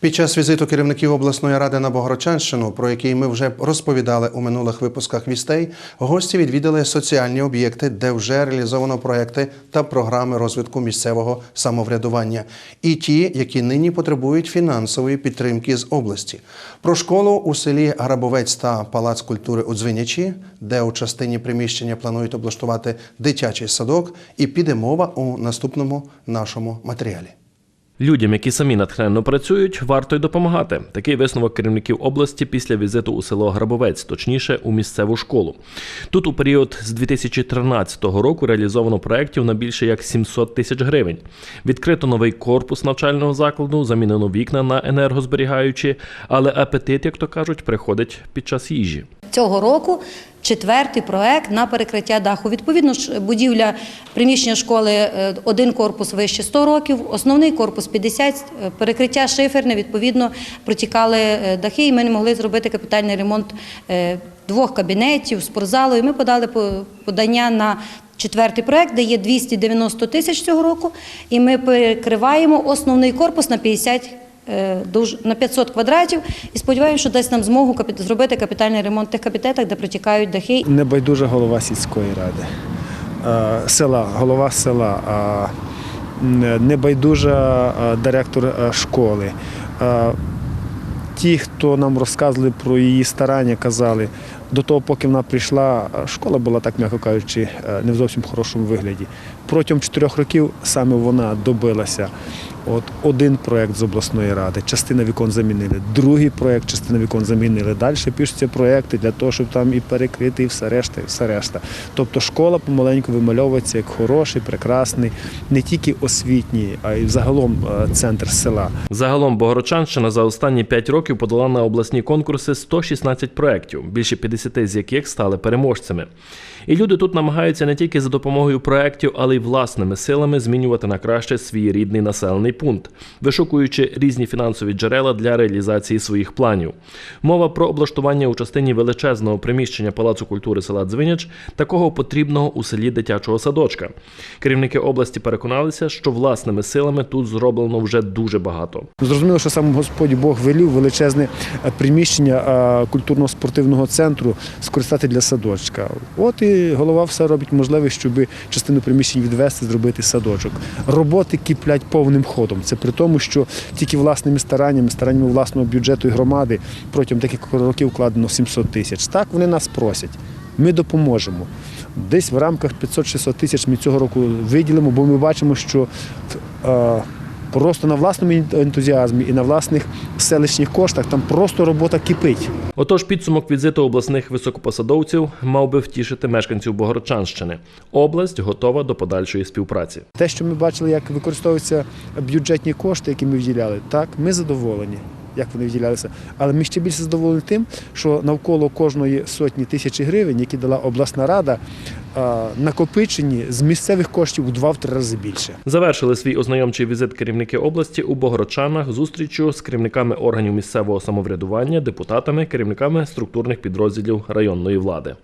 Під час візиту керівників обласної ради на Богородчанщину, про який ми вже розповідали у минулих випусках вістей, гості відвідали соціальні об'єкти, де вже реалізовано проекти та програми розвитку місцевого самоврядування, і ті, які нині потребують фінансової підтримки з області. Про школу у селі Грабовець та Палац культури у Дзвинячі, де у частині приміщення планують облаштувати дитячий садок, і піде мова у наступному нашому матеріалі. Людям, які самі натхненно працюють, варто й допомагати. Такий висновок керівників області після візиту у село Грабовець, точніше у місцеву школу. Тут у період з 2013 року реалізовано проєктів на більше як 700 тисяч гривень. Відкрито новий корпус навчального закладу, замінено вікна на енергозберігаючі, але апетит, як то кажуть, приходить під час їжі. Цього року четвертий проект на перекриття даху. Відповідно, будівля приміщення школи е, один корпус вище 100 років, основний корпус 50, е, перекриття шиферне, відповідно, протікали е, дахи, і ми не могли зробити капітальний ремонт двох кабінетів, спортзалу. І ми подали по- подання на четвертий проект, де є 290 тисяч цього року, і ми перекриваємо основний корпус на 50 е, дуж- на 500 квадратів і сподіваємося, що дасть нам змогу зробити капітальний ремонт в тих капітетах, де протікають дахи. Небайдужа голова сільської ради, е, села, голова села, е, небайдужа е, директор е, школи. Е, Ті, хто нам розказували про її старання, казали, до того, поки вона прийшла, е, школа була, так м'яко кажучи, е, не в зовсім хорошому вигляді. Протягом чотирьох років саме вона добилася. От один проєкт з обласної ради, частина вікон замінили, другий проєкт, частина вікон замінили. Далі пишуться проєкти для того, щоб там і перекрити, і все решта, і все решта. Тобто школа помаленьку вимальовується як хороший, прекрасний, не тільки освітній, а й загалом е, центр села. Загалом Богородчанщина за останні 5 років подала на обласні конкурси 116 проєктів, більше 50 з яких стали переможцями. І люди тут намагаються не тільки за допомогою проєктів, але й власними силами змінювати на краще свій рідний населений пункт, вишукуючи різні фінансові джерела для реалізації своїх планів. Мова про облаштування у частині величезного приміщення Палацу культури села Дзвиняч, такого потрібного у селі дитячого садочка. Керівники області переконалися, що власними силами тут зроблено вже дуже багато. Зрозуміло, що сам Господь Бог велів величезне е, приміщення е, культурно-спортивного центру скористати для садочка. От і голова все робить можливе, щоб частину приміщень відвести, зробити садочок. Роботи киплять повним ходом. Це при тому, що тільки власними стараннями, стараннями власного бюджету і громади протягом декількох років вкладено 700 тисяч. Так вони нас просять. Ми допоможемо. Десь в рамках 500-600 тисяч ми цього року виділимо, бо ми бачимо, що е, просто на власному ентузіазмі і на власних селищних коштах там просто робота кипить. Отож, підсумок візиту обласних високопосадовців мав би втішити мешканців Богородчанщини. Область готова до подальшої співпраці. Те, що ми бачили, як використовуються бюджетні кошти, які ми вділяли, так, ми задоволені, як вони виділялися. Але ми ще більше задоволені тим, що навколо кожної сотні тисячі гривень, які дала обласна рада, накопичені з місцевих коштів у два-три рази більше. Завершили свій ознайомчий візит керівники області у Богородчанах зустрічю з керівниками органів місцевого самоврядування, депутатами, керівниками структурних підрозділів районної влади.